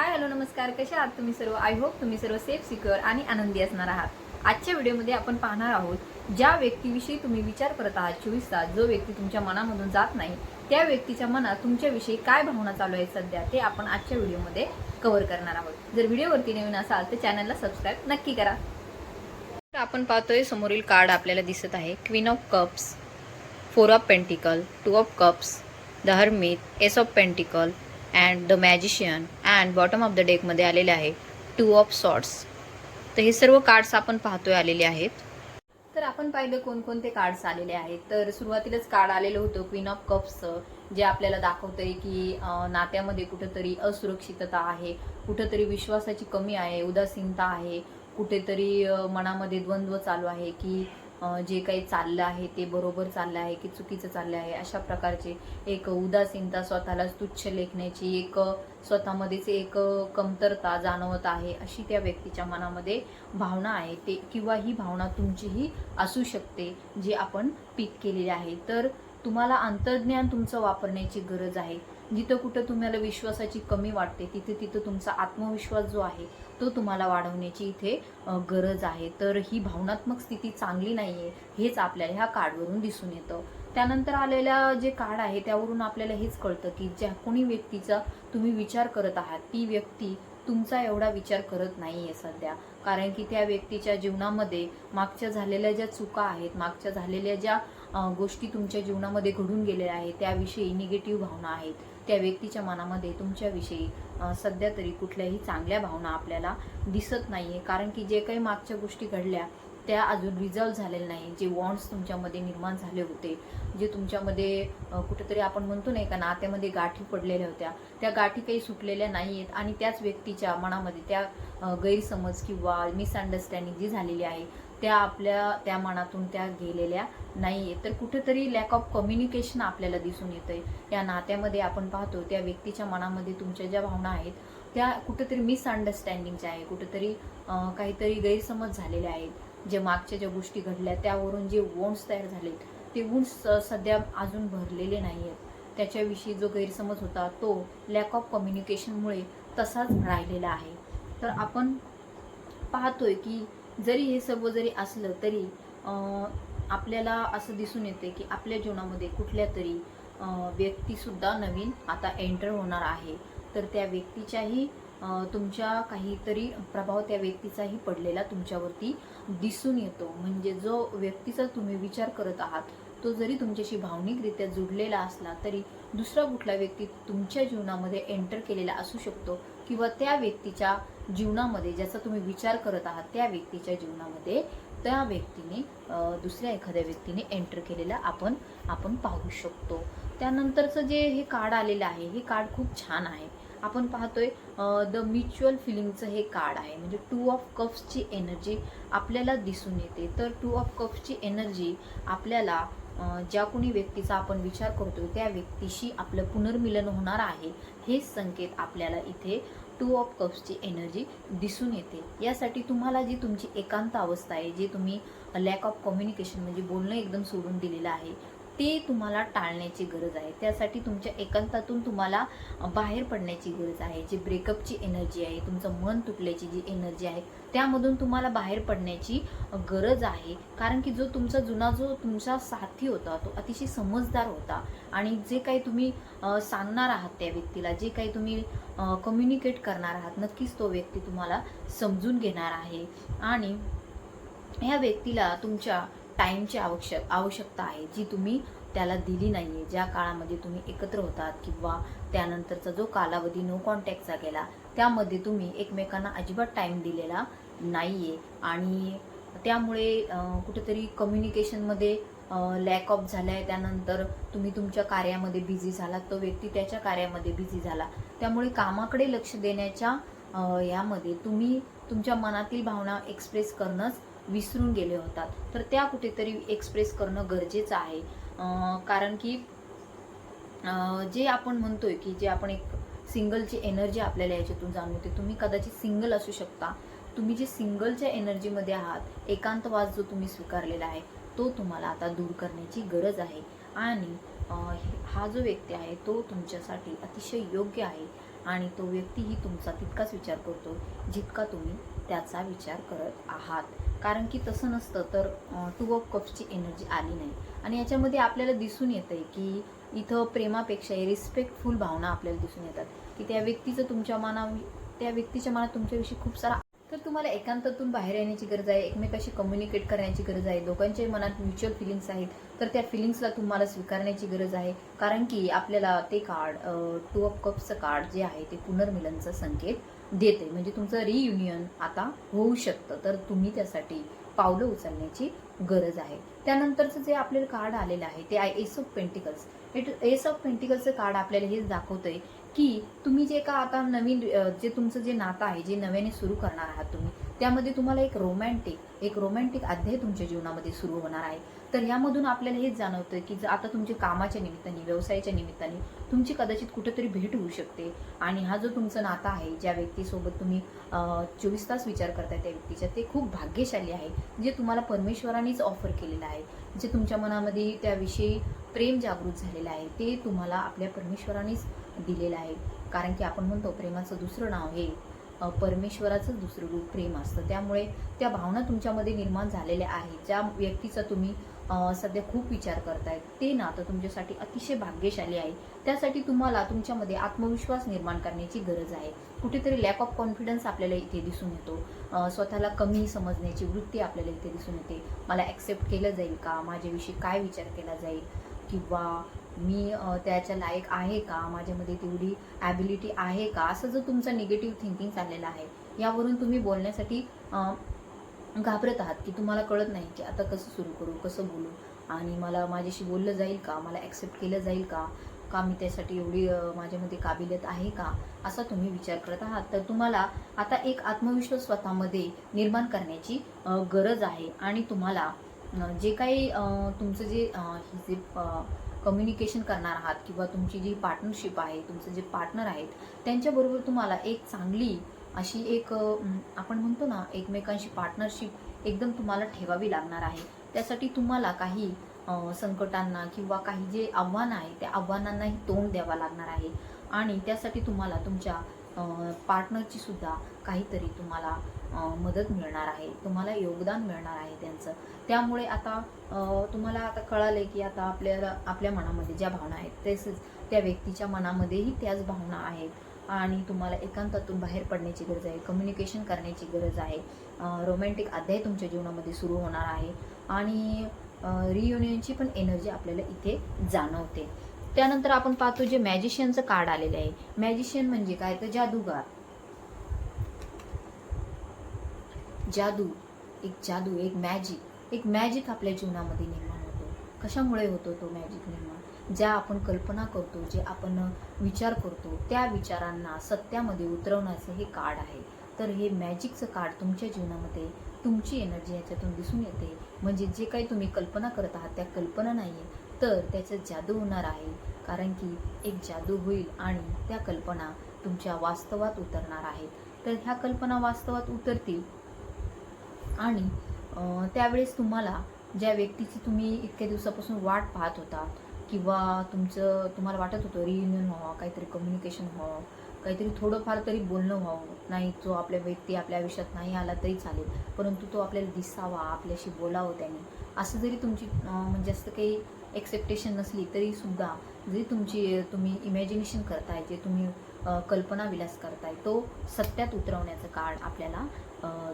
Hi hello नमस्कार. कसे आहात तुम्ही सर्व? आय होप तुम्ही सर्व सेफ सिक्युअर आणि आनंदी असणार आहात. आजच्या व्हिडिओमध्ये आपण पाहणार आहोत ज्या व्यक्तीविषयी तुम्ही विचार करत आहात चोवीस तास जो व्यक्ती तुमच्या मनामधून जात नाही त्या व्यक्तीच्या मनात तुमच्याविषयी काय भावना चालू आहेत सध्या ते आपण आजच्या व्हिडिओमध्ये कव्हर करणार आहोत. जर व्हिडिओवरती नवीन असाल तर चॅनलला सबस्क्राईब नक्की करा. तर आपण पाहतोय समोरील कार्ड आपल्याला दिसत आहे. Queen of cups four of pentacle two of cups the hermit ace of pentacle and the magician and bottom of the डेकमध्ये आलेले आहे टू ऑफ सॉर्ट्स तर हे सर्व कार्ड्स आपण पाहतोय आलेले आहेत. तर आपण पाहिलं कोणकोणते कार्ड्स आलेले आहेत. तर सुरुवातीलाच कार्ड आलेलं होतं क्वीन ऑफ कप्सचं जे आपल्याला दाखवतंय की नात्यामध्ये कुठंतरी असुरक्षितता आहे कुठंतरी विश्वासाची कमी आहे उदासीनता आहे कुठेतरी मनामध्ये द्वंद्व चालू आहे की जे काही चाललं आहे ते बरोबर चाललं आहे की चुकीचं चाललं आहे अशा प्रकारचे एक उदासीनता स्वतःलाच तुच्छ लेखण्याची एक स्वतःमध्येच एक कमतरता जाणवत आहे अशी त्या व्यक्तीच्या मनामध्ये भावना आहे. ते किंवा ही भावना तुमचीही असू शकते जी आपण पीक केलेली आहे. तर तुम्हाला अंतर्ज्ञान तुमचं वापरण्याची गरज आहे. जिथं कुठं तुम्हाला विश्वासाची कमी वाटते तिथे तिथं तुमचा आत्मविश्वास जो आहे तो तुम्हाला वाढवण्याची इथे गरज आहे. तर ही भावनात्मक स्थिती चांगली नाही आहे हेच आपल्याला ह्या कार्डवरून दिसून येतं. त्यानंतर आलेल्या जे कार्ड आहे त्यावरून आपल्याला हेच कळतं की ज्या कोणी व्यक्तीचा तुम्ही विचार करत आहात ती व्यक्ती तुमचा एवढा विचार करत नाही आहे सध्या. कारण की त्या व्यक्तीच्या जीवनामध्ये मागच्या झालेल्या ज्या चुका आहेत मागच्या झालेल्या ज्या गोष्टी तुमच्या जीवनामध्ये घडून गेलेल्या आहेत त्याविषयी निगेटिव्ह भावना आहेत. त्या व्यक्तीच्या मनामध्ये तुमच्याविषयी सध्या तरी कुठल्याही चांगल्या भावना आपल्याला दिसत नाही आहे कारण की जे काही मागच्या गोष्टी घडल्या त्या अजून रिझॉल्व झालेल्या नाही. जे वॉन्ट्स तुमच्यामध्ये निर्माण झाले होते जे तुमच्यामध्ये कुठेतरी आपण म्हणतो नाही का नात्यामध्ये गाठी पडलेल्या होत्या. त्या गाठी काही सुटलेल्या नाही आहेत आणि त्याच व्यक्तीच्या मनामध्ये त्या गैरसमज किंवा मिसअंडरस्टँडिंग जी झालेली आहे त्या आपल्या त्या मनातून त्या गेलेल्या नाही आहेत तर कुठेतरी लॅक ऑफ कम्युनिकेशन आपल्याला दिसून येतं आहे या नात्यामध्ये आपण पाहतो त्या व्यक्तीच्या मनामध्ये तुमच्या ज्या भावना आहेत त्या कुठेतरी मिसअंडरस्टँडिंगच्या आहे. कुठेतरी काहीतरी गैरसमज झालेले आहेत. जे मागच्या ज्या गोष्टी घडल्या त्यावरून जे वोंड्स तयार झालेत ते वुंड्स सध्या अजून भरलेले नाही आहेत त्याच्याविषयी जो गैरसमज होता तो लॅक ऑफ कम्युनिकेशनमुळे तसाच राहिलेला आहे. तर आपण पाहतोय की जरी हे सर्व जरी असलं तरी आपल्याला असं दिसून येते की आपल्या जीवनामध्ये कुठल्या तरी व्यक्तीसुद्धा नवीन आता एंटर होणार आहे. तर त्या व्यक्तीच्याही तुमच्या काहीतरी प्रभाव त्या व्यक्तीचाही पडलेला तुमच्यावरती दिसून येतो. म्हणजे जो व्यक्तीचा तुम्ही विचार करत आहात तो जरी तुमच्याशी भावनिकरित्या जुडलेला असला तरी दुसरा कुठला व्यक्ती तुमच्या जीवनामध्ये एंटर केलेला असू शकतो. किंवा त्या व्यक्तीच्या जीवनामध्ये ज्याचा तुम्ही विचार करत आहात त्या व्यक्तीच्या जीवनामध्ये त्या व्यक्तीने दुसऱ्या एखाद्या व्यक्तीने एंटर केलेला आपण आपण पाहू शकतो. त्यानंतरचं जे हे कार्ड आलेलं आहे हे कार्ड खूप छान आहे. आपण पाहतोय द म्युच्युअल फिलिंगचं हे कार्ड आहे. म्हणजे टू ऑफ कप्सची एनर्जी आपल्याला दिसून येते. तर टू ऑफ कप्सची एनर्जी आपल्याला ज्या कोणी व्यक्तीचा आपण विचार करतो त्या व्यक्तीशी आपलं पुनर्मिलन होणार आहे हे संकेत आपल्याला इथे टू ऑफ कप्सची एनर्जी दिसून येते. यासाठी तुम्हाला जी तुमची एकांत अवस्था आहे जे तुम्ही लॅक ऑफ कम्युनिकेशन म्हणजे बोलणं एकदम सोडून दिलेलं आहे ते तुम्हाला टाळण्याची गरज आहे. त्यासाठी तुमच्या एकांतातून तुम्हाला बाहेर पडण्याची गरज आहे. जी ब्रेकअपची एनर्जी आहे तुमचं मन तुटल्याची जी एनर्जी आहे त्यामधून तुम्हाला बाहेर पडण्याची गरज आहे. कारण की जो तुमचा जुना जो तुमचा साथी होता तो अतिशय समजदार होता आणि जे काही तुम्ही सांगणार आहात त्या व्यक्तीला जे काही तुम्ही कम्युनिकेट करणार आहात नक्कीच तो व्यक्ती तुम्हाला समजून घेणार आहे. आणि ह्या व्यक्तीला तुमच्या टाईमची आवश्यक आवश्यकता आहे जी तुम्ही त्याला दिली नाही आहे ज्या काळामध्ये तुम्ही एकत्र होतात किंवा त्यानंतरचा जो कालावधी नो कॉन्टॅक्टचा गेला त्यामध्ये तुम्ही एकमेकांना अजिबात टाईम दिलेला नाही आहे आणि त्यामुळे कुठेतरी कम्युनिकेशनमध्ये लॅक ऑफ झाला आहे त्यानंतर तुम्ही तुमच्या कार्यामध्ये बिझी झाला तो व्यक्ती त्याच्या कार्यामध्ये बिझी झाला. त्यामुळे कामाकडे लक्ष देण्याच्या यामध्ये तुम्ही तुमच्या मनातील भावना एक्सप्रेस करणंच विसरून गेले होतात. तर त्या कुठेतरी एक्सप्रेस करणं गरजेचं आहे. कारण की जे आपण म्हणतोय की जे आपण एक सिंगलची एनर्जी आपल्याला याच्यातून जाणवते तुम्ही कदाचित सिंगल असू शकता. तुम्ही जे सिंगलच्या एनर्जीमध्ये आहात एकांतवास जो तुम्ही स्वीकारलेला आहे तो तुम्हाला आता दूर करण्याची गरज आहे. आणि हा जो व्यक्ती आहे तो तुमच्यासाठी अतिशय योग्य आहे आणि तो व्यक्तीही तुमचा तितकाच विचार करतो जितका तुम्ही त्याचा विचार करत आहात. कारण की तसं नसतं तर टू ऑफ कप्सची एनर्जी आली नाही. आणि याच्यामध्ये आपल्याला दिसून येतं आहे की इथं प्रेमापेक्षा रिस्पेक्टफुल भावना आपल्याला दिसून येतात. की त्या व्यक्तीचं तुमच्या मना त्या व्यक्तीच्या मनात तुमच्याविषयी खूप सारा तर तुम्हाला एकांतातून बाहेर येण्याची गरज आहे एकमेकाशी कम्युनिकेट करण्याची गरज आहे दोघांच्याही मनात म्युच्युअल फिलिंग्स आहेत तर त्या फिलिंग्सला तुम्हाला स्वीकारण्याची गरज आहे. कारण की आपल्याला ते कार्ड टू ऑफ कप्सचं कार्ड जे आहे ते पुनर्मिलनचा संकेत देते. म्हणजे तुमचं रियुनियन आता होऊ शकतं तर तुम्ही त्यासाठी पावलं उचलण्याची गरज आहे. त्यानंतरचं जे आपल्याला कार्ड आलेलं आहे ते आहे ace of pentacles ace of पेंटिकल्सचं card आपल्याला हेच दाखवतंय की तुम्ही जे का आता नवीन जे तुमचं जे नातं आहे जे नव्याने सुरू करणार आहात तुम्ही त्यामध्ये तुम्हाला एक रोमॅन्टिक एक रोमॅन्टिक अध्याय तुमच्या जीवनामध्ये सुरू होणार आहे. तर यामधून आपल्याला हेच जाणवतं की जर आता तुमच्या कामाच्या निमित्ताने व्यवसायाच्या निमित्ताने तुमची कदाचित कुठेतरी भेट होऊ शकते. आणि हा जो तुमचं नातं आहे ज्या व्यक्तीसोबत तुम्ही चोवीस तास विचार करताय त्या व्यक्तीच्या ते खूप भाग्यशाली आहे जे तुम्हाला परमेश्वरानेच ऑफर केलेलं आहे. जे तुमच्या मनामध्ये त्याविषयी प्रेम जागृत झालेलं आहे ते तुम्हाला आपल्या परमेश्वरानेच दिलेलं आहे. कारण की आपण म्हणतो प्रेमाचं दुसरं नाव हे परमेश्वराचं दुसरं रूप प्रेम असतं. त्यामुळे त्या भावना तुमच्यामध्ये निर्माण झालेल्या आहेत. ज्या व्यक्तीचा तुम्ही सध्या खूप विचार करताय ते नातं तुमच्यासाठी अतिशय भाग्यशाली आहे. त्यासाठी तुम्हाला तुमच्यामध्ये आत्मविश्वास निर्माण करण्याची गरज आहे. कुठेतरी लॅक ऑफ कॉन्फिडन्स आपल्याला इथे दिसून येतो. स्वतःला कमी समजण्याची वृत्ती आपल्याला इथे दिसून येते. मला ॲक्सेप्ट केलं जाईल का? माझ्याविषयी काय विचार केला जाईल? किंवा मी त्याच्या लायक आहे का? माझ्यामध्ये तेवढी ॲबिलिटी आहे का? असं जर तुमचं निगेटिव्ह थिंकिंग चाललेलं आहे यावरून तुम्ही बोलण्यासाठी घाबरत आहात की तुम्हाला कळत नाही की आता कसं सुरू करू कसं बोलू? आणि मला माझ्याशी बोललं जाईल का? मला ॲक्सेप्ट केलं जाईल का? का मी त्यासाठी एवढी माझ्यामध्ये काबिलियत आहे का? असा तुम्ही विचार करत आहात. तर तुम्हाला आता एक आत्मविश्वास स्वतःमध्ये निर्माण करण्याची गरज आहे. आणि तुम्हाला जे काही तुमचं जे हे जे कम्युनिकेशन करणार आहात किंवा तुमची जी पार्टनरशिप आहे तुमचं जे पार्टनर आहेत त्यांच्याबरोबर तुम्हाला एक चांगली अशी एक आपण म्हणतो ना एकमेकांशी पार्टनरशिप एकदम तुम्हाला ठेवावी लागणार आहे. त्यासाठी तुम्हाला काही संकटांना किंवा काही जे आव्हानं आहे त्या आव्हानांनाही तोंड द्यावं लागणार आहे. आणि त्यासाठी तुम्हाला तुमच्या पार्टनरची सुद्धा काहीतरी तुम्हाला मदत मिळणार आहे. तुम्हाला योगदान मिळणार आहे त्यांचं. त्यामुळे आता तुम्हाला आता कळालं की आता आपल्याला आपल्या मनामध्ये ज्या भावना आहेत तसेच त्या व्यक्तीच्या मनामध्येही त्याच भावना आहेत. आणि तुम्हाला एकांतातून बाहेर पडण्याची गरज आहे कम्युनिकेशन करण्याची गरज आहे. रोमॅन्टिक अध्याय तुमच्या जीवनामध्ये सुरू होणार आहे. आणि रियुनियनची पण एनर्जी आपल्याला इथे जाणवते. त्यानंतर आपण पाहतो जे मॅजिशियनचं कार्ड आलेलं आहे. मॅजिशियन म्हणजे काय? तर जादूगार. जादू. एक जादू एक मॅजिक एक मॅजिक आपल्या जीवनामध्ये निर्माण होतो. कशामुळे होतो तो मॅजिक निर्माण? ज्या आपण कल्पना करतो जे आपण विचार करतो त्या विचारांना सत्यामध्ये उतरवण्याचं हे कार्ड आहे. तर हे मॅजिकचं कार्ड तुमच्या जीवनामध्ये तुमची एनर्जी याच्यातून दिसून येते. म्हणजे जे काही तुम्ही कल्पना करत आहात त्या कल्पना नाही आहे तर त्याचं जादू होणार आहे. कारण की एक जादू होईल आणि त्या कल्पना तुमच्या वास्तवात उतरणार आहेत. तर ह्या कल्पना वास्तवात उतरतील. आणि त्यावेळेस तुम्हाला ज्या व्यक्तीची तुम्ही इतक्या दिवसापासून वाट पाहत होता किंवा तुमचं तुम्हाला वाटत होतं रियुनियन व्हावं काहीतरी कम्युनिकेशन व्हावं काहीतरी थोडंफार तरी बोलणं व्हावं. नाही जो आपल्या व्यक्ती आपल्या आयुष्यात नाही आला तरी चालेल. परंतु तो आपल्याला दिसावा आपल्याशी बोलावं त्याने. असं जरी तुमची म्हणजे असं काही एक्सेप्टेशन नसली तरीसुद्धा जी जे तुमची तुम्ही इमॅजिनेशन करताय जे तुम्ही कल्पना विलास करताय तो सत्यात उतरवण्याचं कार्ड आपल्याला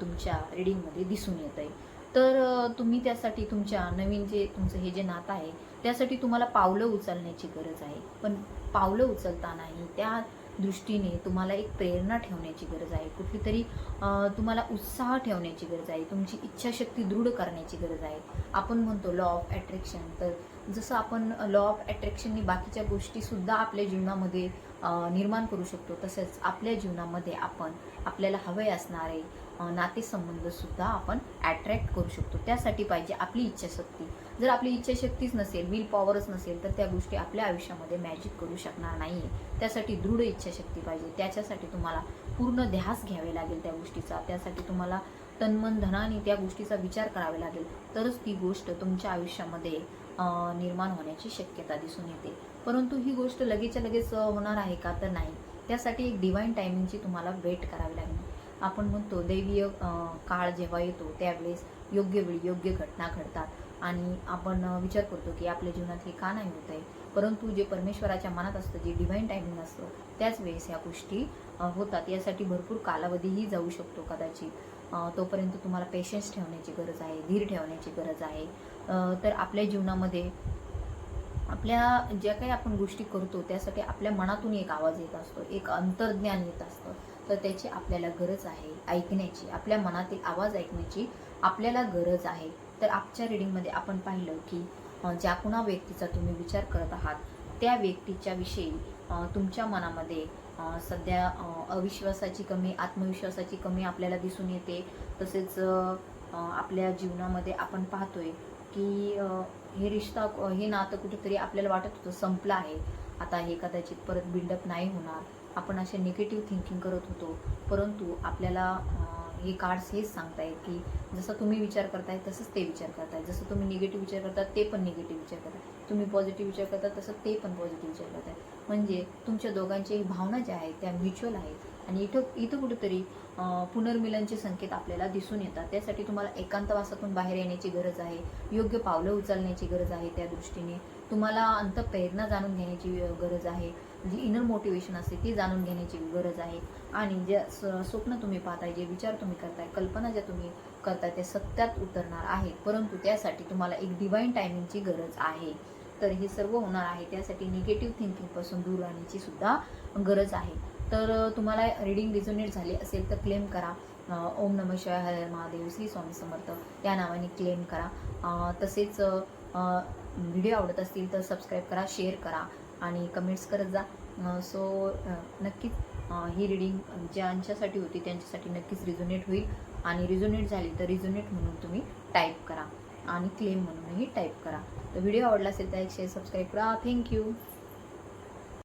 तुमच्या रिडिंगमध्ये दिसून येत आहे तर तुम्ही त्यासाठी तुमच्या नवीन जे तुमचं हे जे नातं आहे त्यासाठी तुम्हाला पावलं उचलण्याची गरज आहे. पण पावलं उचलतानाही त्या दृष्टीने तुम्हाला एक प्रेरणा ठेवण्याची गरज आहे. कुठली तरी तुम्हाला उत्साह ठेवण्याची गरज आहे. तुमची इच्छाशक्ती दृढ करण्याची गरज आहे. आपण म्हणतो लॉ ऑफ अट्रॅक्शन तर जसं आपण लॉ ऑफ अट्रॅक्शननी बाकीच्या गोष्टीसुद्धा आपल्या जीवनामध्ये निर्माण करू शकतो. तसेच आपल्या जीवनामध्ये आपण आपल्याला हवे असणारे नातेसंबंधसुद्धा आपण अट्रॅक्ट करू शकतो. त्यासाठी पाहिजे आपली इच्छाशक्ती. जर आपली इच्छाशक्तीच नसेल विल पॉवरच नसेल तर त्या गोष्टी आपल्या आयुष्यामध्ये मॅजिक करू शकणार नाही आहे त्यासाठी दृढ इच्छाशक्ती पाहिजे. त्याच्यासाठी तुम्हाला पूर्ण ध्यास घ्यावे लागेल त्या गोष्टीचा. त्यासाठी तुम्हाला तन्मन धनाने त्या गोष्टीचा विचार करावा लागेल. तरच ती गोष्ट तुमच्या आयुष्यामध्ये निर्माण होण्याची शक्यता दिसून येते. परंतु ही गोष्ट लगेचच्या लगेच होणार आहे का तर नाही. त्यासाठी एक डिवाईन टायमिंगची तुम्हाला वेट करावी लागेल. आपण म्हणतो दैवीय काळ जेव्हा येतो त्यावेळेस योग्य वेळी योग्य घटना घडतात. आणि आपण विचार करतो की आपल्या जीवनात हे का नाही होत आहे परंतु जे परमेश्वराच्या मनात असतं जे डिवाईन टायमिंग असतं त्याच वेळेस ह्या गोष्टी होतात. यासाठी भरपूर कालावधीही जाऊ शकतो कदाचित. तोपर्यंत तुम्हाला पेशन्स ठेवण्याची गरज आहे धीर ठेवण्याची गरज आहे. तर आपल्या जीवनामध्ये आपल्या ज्या काही आपण गोष्टी करतो त्यासाठी आपल्या मनातून एक आवाज येत असतो एक अंतर्ज्ञान येत असतं. तर त्याची आपल्याला गरज आहे ऐकण्याची आपल्या मनातील आवाज ऐकण्याची आपल्याला गरज आहे. तर आजच्या रिडिंगमध्ये आपण पाहिलं की ज्या कुणा व्यक्तीचा तुम्ही विचार करत आहात त्या व्यक्तीच्या विषयी तुमच्या मनामध्ये सध्या अविश्वासाची कमी आत्मविश्वासाची कमी आपल्याला दिसून येते. तसेच आपल्या जीवनामध्ये आपण पाहतोय की हे रिश्ता हे नातं कुठेतरी आपल्याला वाटत होतं संपलं आहे. आता हे कदाचित परत बिल्डअप नाही होणार. आपण असे निगेटिव्ह थिंकिंग करत होतो. परंतु आपल्याला हे कार्ड्स हेच सांगतायत की जसं तुम्ही विचार करताय तसंच ते विचार करताय जसं तुम्ही निगेटिव्ह विचार करता ते पण निगेटिव्ह विचार करताय तुम्ही पॉझिटिव्ह विचार करता तसं ते पण पॉझिटिव्ह विचार करताय म्हणजे तुमच्या दोघांची भावना ज्या आहेत त्या म्युच्युअल आहेत. आणि इथं इथं कुठेतरी पुनर्मिलनचे संकेत आपल्याला दिसून येतात. त्यासाठी तुम्हाला एकांतवासातून बाहेर येण्याची गरज आहे. योग्य पावलं उचलण्याची गरज आहे त्या दृष्टीने. तुम्हाला अंतप्रेरणा जाणून घेण्याची गरज आहे. जी इनर मोटिवेशन असते ती जाणून घेण्याची गरज आहे. आणि जे स- स्वप्न तुम्ही पाहताय जे विचार तुम्ही करताय कल्पना ज्या तुम्ही करताय त्या सत्यात उतरणार आहेत. परंतु त्यासाठी तुम्हाला एक डिवाईन टायमिंगची गरज आहे. तर हे सर्व होणार आहे. त्यासाठी निगेटिव्ह थिंकिंगपासून दूर राहण्याची सुद्धा गरज आहे. तर तुम्हाला रिडिंग रिझोनेट झाली असेल तर क्लेम करा. ओम नम शिवाय हर महादेव श्री स्वामी समर्थ. या नावाने क्लेम करा. तसेच व्हिडिओ आवडत असतील तर सबस्क्राईब करा शेअर करा आणि कमेंट्स करत जा. सो नक्कीच ही रिडिंग ज्यांच्यासाठी होती त्यांच्यासाठी नक्कीच रिझोनेट होईल आणि रिझोनेट झाली तर रिझोनेट म्हणून तुम्ही टाईप करा आणि क्लेम म्हणूनही टाईप करा. तर व्हिडिओ आवडला असेल तर एक शेअर सबस्क्राईब करा. थँक्यू